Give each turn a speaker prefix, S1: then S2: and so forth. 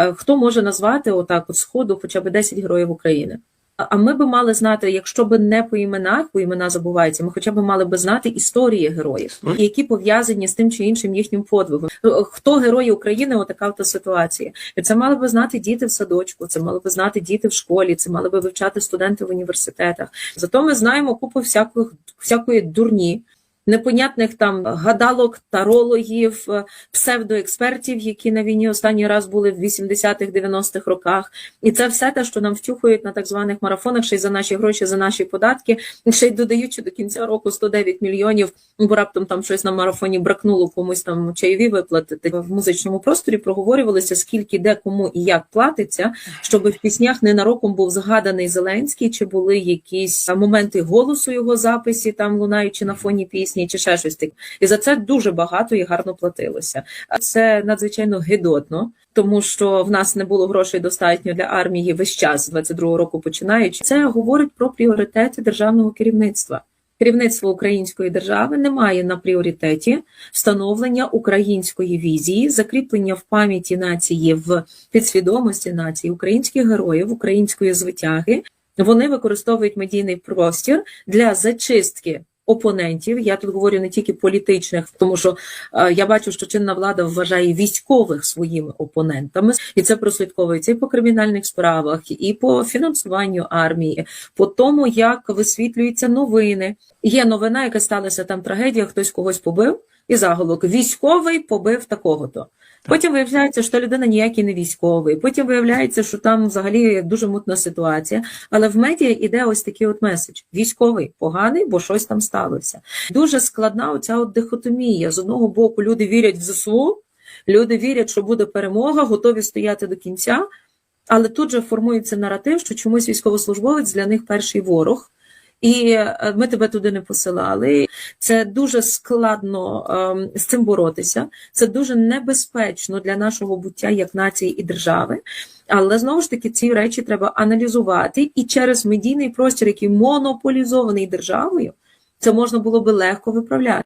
S1: Е, Хто може назвати отак от сходу хоча б 10 героїв України? А- ми би мали знати, якщо б не по іменах, бо імена забуваються, ми хоча б мали би знати історії героїв, які пов'язані з тим чи іншим їхнім подвигом. Е, Хто герої України? Отака та ситуація. І це мали би знати діти в садочку, це мали би знати діти в школі, це мали би вивчати студенти в університетах. Зато ми знаємо купу всяких всякої дурні. Непонятних там гадалок, тарологів, псевдоекспертів, які на війні останній раз були в 80-х, 90-х роках, і це все те, що нам втюхують на так званих марафонах, ще й за наші гроші, за наші податки, ще й додаючи до кінця року 109 мільйонів, бо раптом там щось на марафоні бракнуло комусь там чайові виплатити. В музичному просторі проговорювалося, скільки де кому і як платиться, щоб в піснях ненароком був згаданий Зеленський, чи були якісь моменти голосу його записі, там лунаючи на фоні пісні, чи ще щось таке. І за це дуже багато і гарно платилося. Це надзвичайно гидотно, тому що в нас не було грошей достатньо для армії весь час з 22-го року починаючи. Це говорить про пріоритети державного керівництва. Керівництво української держави не має на пріоритеті встановлення української візії, закріплення в пам'яті нації в підсвідомості нації українських героїв, української звитяги. Вони використовують медійний простір для зачистки опонентів. Я тут говорю не тільки політичних, тому що е, я бачу, що чинна влада вважає військових своїми опонентами, і це прослідковується і по кримінальних справах, і по фінансуванню армії, по тому, як висвітлюються новини. Є новина, яка сталася там трагедія, хтось когось побив, і заголовок військовий побив такого-то. Потім виявляється, що людина ніякий не військовий. Потім виявляється, що там взагалі дуже мутна ситуація. Але в медіа іде ось такий от меседж: військовий поганий, бо щось там сталося. Дуже складна оця от дихотомія. З одного боку, люди вірять в ЗСУ, люди вірять, що буде перемога, готові стояти до кінця. Але тут же формується наратив, що чомусь військовослужбовець для них перший ворог. І е, ми тебе туди не посилали. Це дуже складно ем, з цим боротися. Це дуже небезпечно для нашого буття як нації і держави. Але знову ж таки ці речі треба аналізувати, і через медійний простір, який монополізований державою, це можна було би легко виправляти.